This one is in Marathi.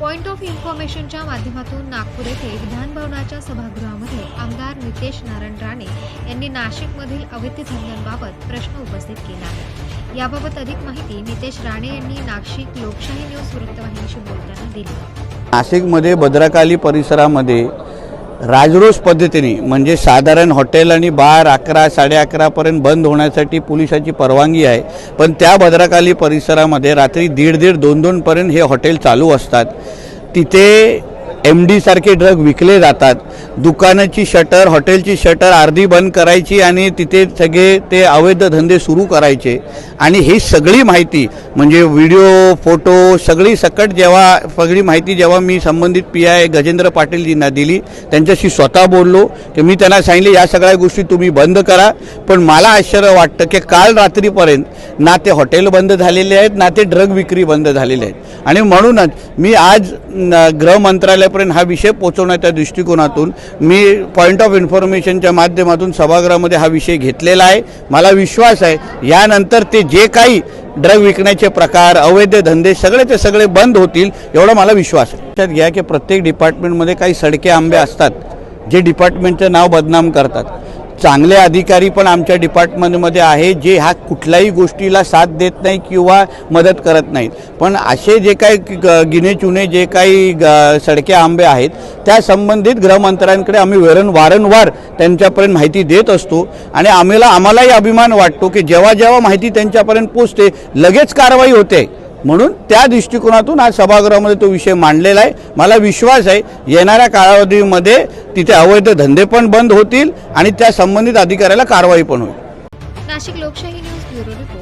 पॉइंट ऑफ इन्फॉर्मेशनच्या माध्यमातून नागपूर येथे विधानभवनाच्या सभागृहामध्ये आमदार नितेश नारायण राणे यांनी नाशिकमधील अवैध धंद्यांबाबत प्रश्न उपस्थित केला. आहे याबाबत अधिक माहिती नितेश राणे यांनी नाशिक लोकशाही न्यूज वृत्तवाहिनीशी बोलताना दिली. नाशिकमध्ये भद्रकाली परिसरामध्ये राजरोस पद्धतीने म्हणजे साधारण हॉटेल आणि बार अकरा साडे अकरापर्यंत बंद होण्यासाठी पोलिसाची परवानगी आहे. पण त्या भद्रकाली परिसरामध्ये रात्री दीड दीड दोन दोनपर्यंत हे हॉटेल चालू असतात. तिथे एम डीसारखे ड्रग विकले जातात. दुकानाची शटर हॉटेलची शटर अर्धी बंद करायची आणि तिथे सगळे ते अवैध धंदे सुरू करायचे. आणि ही सगळी माहिती म्हणजे व्हिडिओ फोटो सगळी सकट जेव्हा सगळी माहिती जेव्हा मी संबंधित पी आय गजेंद्र पाटीलजींना दिली त्यांच्याशी स्वतः बोललो की मी त्यांना सांगितले या सगळ्या गोष्टी तुम्ही बंद करा. पण मला आश्चर्य वाटतं की काल रात्रीपर्यंत ना ते हॉटेल बंद झालेले आहेत ना ते ड्रग विक्री बंद झालेले आहेत. आणि म्हणूनच मी आज न, गृह मंत्रालयापर्यंत हा विषय पोहोचवण्याच्या दृष्टिकोनातून मी पॉईंट ऑफ इन्फॉर्मेशनच्या माध्यमातून सभागृहामध्ये हा विषय घेतलेला आहे. मला विश्वास आहे यानंतर ते जे काही ड्रग विकण्याचे प्रकार अवैध धंदे सगळे ते सगळे बंद होतील एवढा मला विश्वास आहे. लक्षात घ्या की प्रत्येक डिपार्टमेंटमध्ये काही सडके आंबे असतात जे डिपार्टमेंटचं नाव बदनाम करतात. चांगले अधिकारी पण आमच्या डिपार्टमेंटमध्ये आहे जे ह्या कुठल्याही गोष्टीला साथ देत नाही किंवा मदत करत नाहीत. पण असे जे काही ग- गिने चुने जे काही ग- सडके आंबे आहेत त्या संबंधित गृहमंत्र्यांकडे आम्ही वरण वारंवार त्यांच्यापर्यंत माहिती देत असतो आणि आम्हाला आम्हालाही अभिमान वाटतो की जेव्हा जेव्हा माहिती त्यांच्यापर्यंत पोचते लगेच कारवाई होते. म्हणून त्या दृष्टिकोनातून आज सभागृहामध्ये तो विषय मांडलेला आहे. मला विश्वास आहे येणाऱ्या कालावधीमध्ये तिथे अवैध धंदे पण बंद होतील आणि त्या संबंधित अधिकाऱ्याला कारवाई पण होईल. नाशिक लोकशाही न्यूज